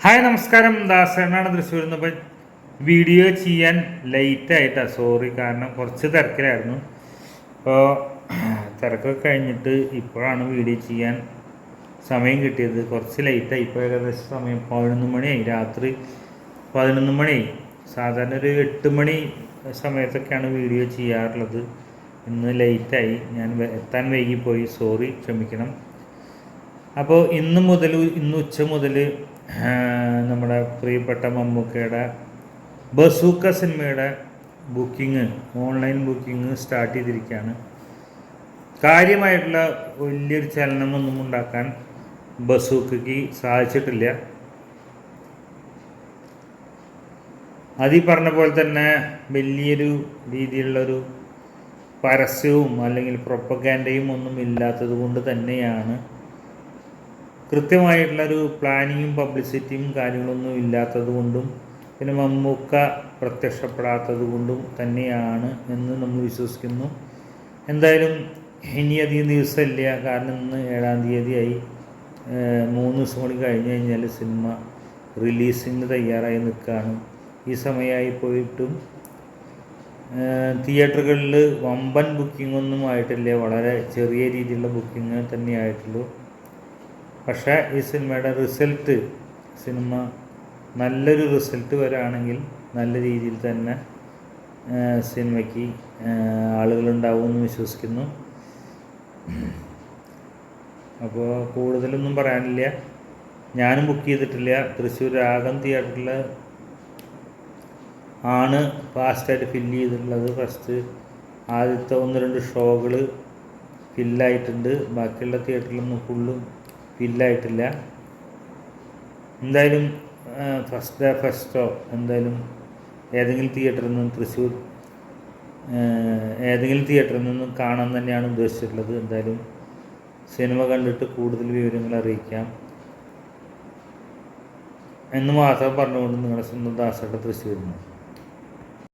Hi നമസ്കാരം. ദാസനാണ് തൃശ്ശൂരിൽ നിന്ന് ഇപ്പം വീഡിയോ ചെയ്യാൻ ലേറ്റ് ആയിട്ടാണ് സോറി കാരണം കുറച്ച് തിരക്കിലായിരുന്നു. അപ്പോൾ തിരക്കൊക്കെ കഴിഞ്ഞിട്ട് ഇപ്പോഴാണ് വീഡിയോ ചെയ്യാൻ സമയം കിട്ടിയത്. കുറച്ച് ലേറ്റായി ഇപ്പോൾ ഏകദേശം സമയം പതിനൊന്ന് മണിയായി. രാത്രി പതിനൊന്ന് മണിയായി. സാധാരണ ഒരു എട്ട് മണി സമയത്തൊക്കെയാണ് വീഡിയോ ചെയ്യാറുള്ളത്. ഇന്ന് ലേറ്റായി ഞാൻ എത്താൻ വൈകിപ്പോയി. സോറി ക്ഷമിക്കണം. അപ്പോൾ ഇന്ന് മുതൽ ഇന്ന് ഉച്ച മുതൽ നമ്മുടെ പ്രിയപ്പെട്ട മമ്മൂക്കയുടെ ബസൂക്ക സിനിമയുടെ ബുക്കിംഗ് ഓൺലൈൻ ബുക്കിംഗ് സ്റ്റാർട്ട് ചെയ്തിരിക്കുകയാണ്. കാര്യമായിട്ടുള്ള വലിയൊരു ചലനമൊന്നും ഉണ്ടാക്കാൻ ബസൂക്കയ്ക്ക് സാധിച്ചിട്ടില്ല. അതീ പറഞ്ഞ പോലെ തന്നെ വലിയൊരു രീതിയിലുള്ളൊരു പരസ്യവും അല്ലെങ്കിൽ പ്രൊപ്പഗാൻഡയും ഒന്നും ഇല്ലാത്തത് കൊണ്ട് തന്നെയാണ് കൃത്യമായിട്ടുള്ളൊരു പ്ലാനിങ്ങും പബ്ലിസിറ്റിയും കാര്യങ്ങളൊന്നും ഇല്ലാത്തത് കൊണ്ടും പിന്നെ മമ്മൂക്ക പ്രത്യക്ഷപ്പെടാത്തത് കൊണ്ടും തന്നെയാണ് എന്ന് നമ്മൾ വിശ്വസിക്കുന്നു. എന്തായാലും ഇനി അധികം ദിവസമില്ല. കാരണം ഇന്ന് ഏഴാം തീയതിയായി. മൂന്ന് ദിവസം കൂടി കഴിഞ്ഞ് കഴിഞ്ഞാൽ സിനിമ റിലീസിന് തയ്യാറായി നിൽക്കുകയാണ്. ഈ സമയമായി പോയിട്ടും തിയേറ്ററുകളിൽ വമ്പൻ ബുക്കിംഗ് ഒന്നും ആയിട്ടില്ല. വളരെ ചെറിയ രീതിയിലുള്ള ബുക്കിംഗ് തന്നെ ആയിട്ടുള്ളൂ. പക്ഷേ ഈ സിനിമയുടെ റിസൾട്ട് സിനിമ നല്ലൊരു റിസൾട്ട് വരാണെങ്കിൽ നല്ല രീതിയിൽ തന്നെ സിനിമയ്ക്ക് ആളുകളുണ്ടാവുമെന്ന് വിശ്വസിക്കുന്നു. അപ്പോൾ കൂടുതലൊന്നും പറയാനില്ല. ഞാനും ബുക്ക് ചെയ്തിട്ടില്ല. തൃശ്ശൂർ രാഗം തിയേറ്ററിൽ ആണ് ഫാസ്റ്റായിട്ട് ഫില്ല് ചെയ്തിട്ടുള്ളത്. ഫസ്റ്റ് ആദ്യത്തെ ഒന്ന് രണ്ട് ഷോകൾ ഫില്ലായിട്ടുണ്ട് ബാക്കിയുള്ള തിയേറ്ററിലൊന്നും ഫുള്ളും ഫില്ലായിട്ടില്ല എന്തായാലും ഫസ്റ്റ് ഡേ ഫസ്റ്റോ എന്തായാലും ഏതെങ്കിലും തിയേറ്ററിൽ നിന്നും തൃശ്ശൂർ ഏതെങ്കിലും തിയേറ്ററിൽ നിന്നും കാണാൻ തന്നെയാണ് ഉദ്ദേശിച്ചിട്ടുള്ളത്. എന്തായാലും സിനിമ കണ്ടിട്ട് കൂടുതൽ വിവരങ്ങൾ അറിയിക്കാം. എന്ന് മാത്രം പറഞ്ഞുകൊണ്ട് നിങ്ങളുടെ സ്വന്തം ദാസയുടെ തൃശ്ശൂരിൽ